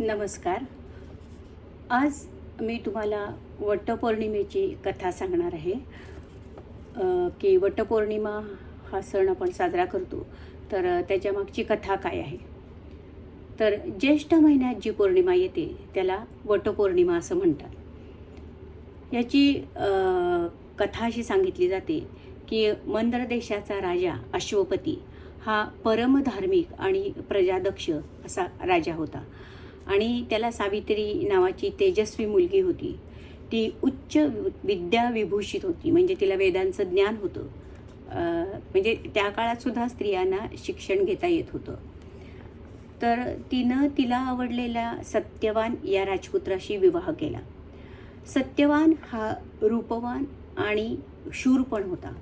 नमस्कार. आज मी तुम्हाला वटपौर्णिमेची कथा सांगणार आहे. की वटपौर्णिमा हा सण आपण साजरा करतो तर त्याच्यामागची कथा काय आहे? तर ज्येष्ठ महिन्यात जी पौर्णिमा येते त्याला वटपौर्णिमा असं म्हणतात. याची कथा अशी सांगितली जाते की मंद्र देशाचा राजा अश्वपती हा परमधार्मिक आणि प्रजादक्ष असा राजा होता. आणि त्याला सावित्री नावाची तेजस्वी मुलगी होती. ती उच्च विद्या विभूषित होती. म्हणजे तिला वेदांचं ज्ञान होतं. म्हणजे त्या काळातसुद्धा स्त्रियांना शिक्षण घेता येत होतं. तर तिनं तिला आवडलेला सत्यवान या राजपुत्राशी विवाह केला. सत्यवान हा रूपवान आणि शूर पण होता.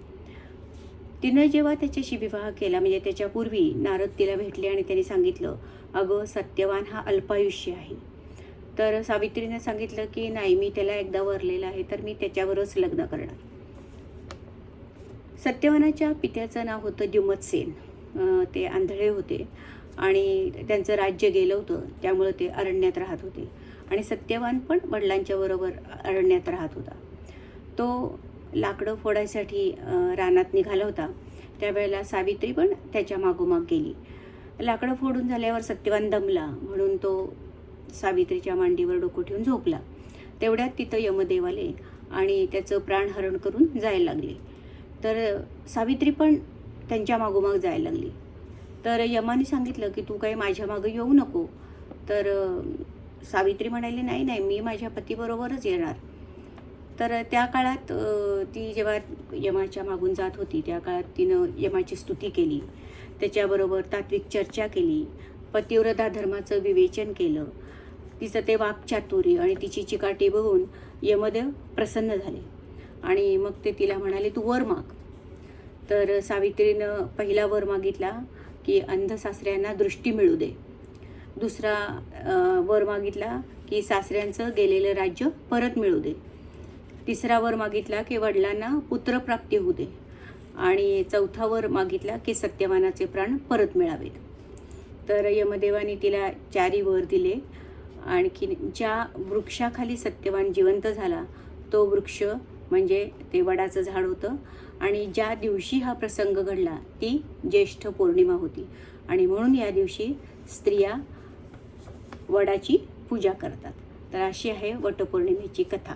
तिनं जेव्हा त्याच्याशी विवाह केला म्हणजे त्याच्यापूर्वी नारद तिला भेटले आणि त्याने सांगितलं अगं सत्यवान हा अल्पायुष्य आहे. तर सावित्रीनं सांगितलं की नाही मी त्याला एकदा वरलेला आहे तर मी त्याच्यावरच लग्न करणार. सत्यवानाच्या पित्याचं नाव होतं द्युमतसेन ते आंधळे होते आणि त्यांचं राज्य गेलं होतं त्यामुळं ते अरण्यात राहत होते. आणि सत्यवान पण वडिलांच्या बरोबर अरण्यात राहत होता. तो लाकडं फोडायसाठी रानात निघाला होता. त्यावेळेला सावित्री पण त्याच्या मागोमाग गेली. लाकडं फोडून झाल्यावर सत्यवान दमला म्हणून तो सावित्रीच्या मांडीवर डोकं ठेवून झोपला. तेवढ्यात तिथं यमदेव आले आणि त्याचं प्राणहरण करून जायला लागले. तर सावित्री पण त्यांच्या मागोमाग जायला लागली. तर यमाने सांगितलं की तू काही माझ्या मागं येऊ नको. तर सावित्री म्हणाली नाही नाही मी माझ्या पतीबरोबरच येणार. तर त्या काळात ती जेव्हा यमाच्या मागून जात होती त्या काळात तिनं यमाची स्तुती केली. त्याच्याबरोबर तात्विक चर्चा केली. पतिव्रता धर्माचं विवेचन केलं. तिचं ते वाक्चातुर्य आणि तिची चिकाटी बघून यमदेव प्रसन्न झाले. आणि मग ते तिला म्हणाले तू वर माग. तर सावित्रीनं पहिला वर मागितला की अंधसासऱ्यांना दृष्टी मिळू दे. दुसरा वर मागितला की सासऱ्यांचं गेलेलं राज्य परत मिळू दे. तिसरा वर मागितला की वडिलांना पुत्रप्राप्ती होऊ दे. आणि चौथा वर मागितला की सत्यवानाचे प्राण परत मिळावेत. तर यमदेवाने तिला चारी वर दिले. आणखी ज्या वृक्षाखाली सत्यवान जिवंत झाला तो वृक्ष म्हणजे ते वडाचं झाड होतं. आणि ज्या दिवशी हा प्रसंग घडला ती ज्येष्ठ पौर्णिमा होती. आणि म्हणून या दिवशी स्त्रिया वडाची पूजा करतात. तर अशी आहे वटपौर्णिमेची कथा.